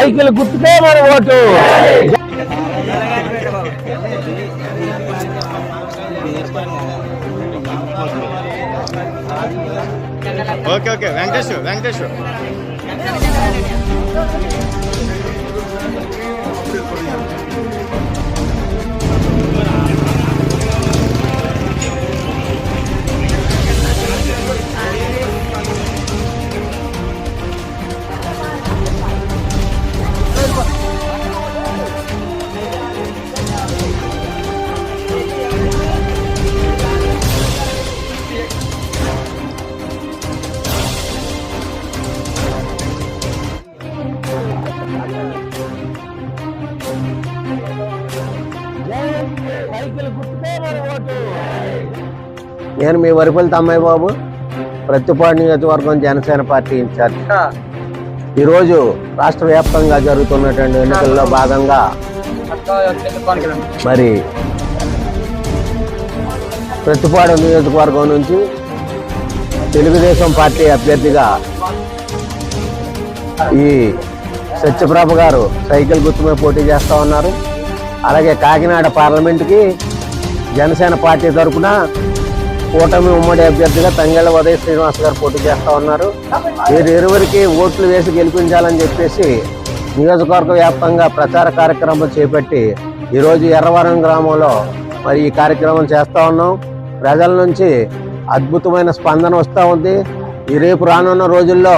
Cycle గుర్తుకే మన vote. Okay okay. Venkatesh Venkatesh cycle నేను మీ వరిపల్లి తమ్మాయి బాబు. ప్రతిపాడు నియోజకవర్గం జనసేన పార్టీ ఇన్ఛార్జ్. ఈరోజు రాష్ట్ర వ్యాప్తంగా జరుగుతున్నటువంటి ఎన్నికల్లో భాగంగా మరి ప్రతిపాడు నియోజకవర్గం నుంచి తెలుగుదేశం పార్టీ అభ్యర్థిగా ఈ సత్యప్రభ గారు సైకిల్ గుర్తు మీద పోటీ చేస్తా ఉన్నారు. అలాగే కాకినాడ పార్లమెంట్కి జనసేన పార్టీ తరఫున కూటమి ఉమ్మడి అభ్యర్థిగా తంగెళ్ళ ఉదయ శ్రీనివాస్ గారు పోటీ చేస్తా ఉన్నారు. వీరు ఇరువురికి ఓట్లు వేసి గెలిపించాలని చెప్పేసి నియోజకవర్గ వ్యాప్తంగా ప్రచార కార్యక్రమం చేపట్టి ఈరోజు ఎర్రవరం గ్రామంలో మరి ఈ కార్యక్రమం చేస్తూ ఉన్నాం. ప్రజల నుంచి అద్భుతమైన స్పందన వస్తూ ఉంది. ఈ రేపు రానున్న రోజుల్లో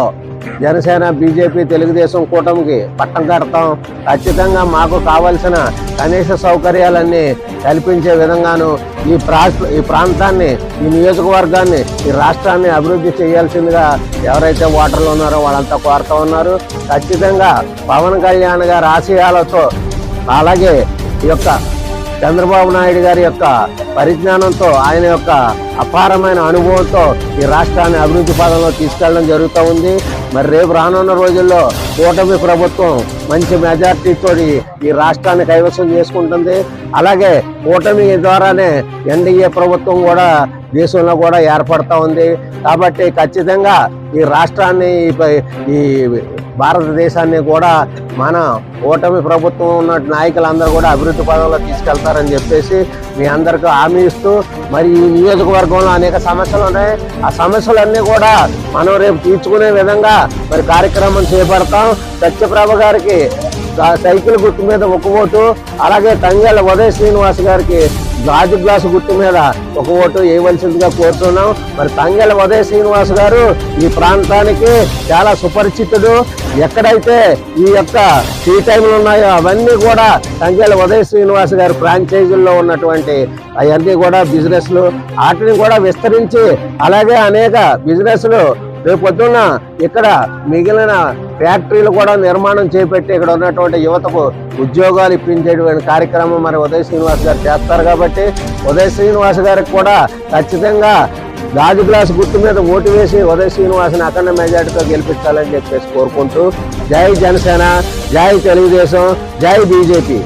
జనసేన బీజేపీ తెలుగుదేశం కూటమికి పట్టం కడతాం. ఖచ్చితంగా మాకు కావలసిన కనీస సౌకర్యాలన్నీ కల్పించే విధంగాను ఈ ఈ ప్రాంతాన్ని ఈ నియోజకవర్గాన్ని ఈ రాష్ట్రాన్ని అభివృద్ధి చేయాల్సిందిగా ఎవరైతే ఓటర్లు ఉన్నారో వాళ్ళంతా కోరుతూ ఉన్నారు. ఖచ్చితంగా పవన్ కళ్యాణ్ గారి ఆశయాలతో అలాగే ఈ యొక్క చంద్రబాబు నాయుడు గారి యొక్క పరిజ్ఞానంతో ఆయన యొక్క అపారమైన అనుభవంతో ఈ రాష్ట్రాన్ని అభివృద్ధి పదంలో తీసుకెళ్ళడం జరుగుతూ ఉంది. మరి రేపు రానున్న రోజుల్లో కూటమి ప్రభుత్వం మంచి మెజార్టీతో ఈ రాష్ట్రాన్ని కైవసం చేసుకుంటుంది. అలాగే కూటమి ద్వారానే ఎన్డీఏ ప్రభుత్వం కూడా దేశంలో కూడా ఏర్పడతా ఉంది. కాబట్టి ఖచ్చితంగా ఈ రాష్ట్రాన్ని ఈ భారతదేశాన్ని కూడా మన ఓటమి ప్రభుత్వం ఉన్న నాయకులందరూ కూడా అభివృద్ధి పదంలో తీసుకెళ్తారని చెప్పేసి మీ అందరికీ హామీ ఇస్తూ మరి ఈ నియోజకవర్గంలో అనేక సమస్యలు ఉన్నాయి. ఆ సమస్యలన్నీ కూడా మనం రేపు తీర్చుకునే విధంగా మరి కార్యక్రమం చేపడతాం. సత్యప్రభ గారికి సైకిల్ గుర్తు మీద ఒక్క ఓటు అలాగే తంగేళ్ళ ఉదయ శ్రీనివాస్ గారికి గాజు గ్లాసు గుర్తు మీద ఒక ఓటు వేయవలసిందిగా కోరుతున్నాం. మరి తంగెల ఉదయ శ్రీనివాస్ గారు ఈ ప్రాంతానికి చాలా సుపరిచితుడు. ఎక్కడైతే ఈ యొక్క టీ టైంలు ఉన్నాయో అవన్నీ కూడా తంగెల ఉదయ శ్రీనివాస్ గారి ఫ్రాంచైజీల్లో ఉన్నటువంటి అవన్నీ కూడా బిజినెస్లు వాటిని కూడా విస్తరించి అలాగే అనేక బిజినెస్లు రేపు పొద్దున్న ఇక్కడ మిగిలిన ఫ్యాక్టరీలు కూడా నిర్మాణం చేపట్టి ఇక్కడ ఉన్నటువంటి యువతకు ఉద్యోగాలు ఇప్పించేటువంటి కార్యక్రమం మరి ఉదయ శ్రీనివాస్ గారు చేస్తారు కాబట్టి ఉదయ శ్రీనివాస్ గారికి కూడా ఖచ్చితంగా గాజు గ్లాస్ గుర్తు మీద ఓటు వేసి ఉదయ శ్రీనివాసని అఖండ మెజార్టీతో గెలిపించాలని చెప్పేసి కోరుకుంటూ జై జనసేన జై తెలుగుదేశం జై బీజేపీ.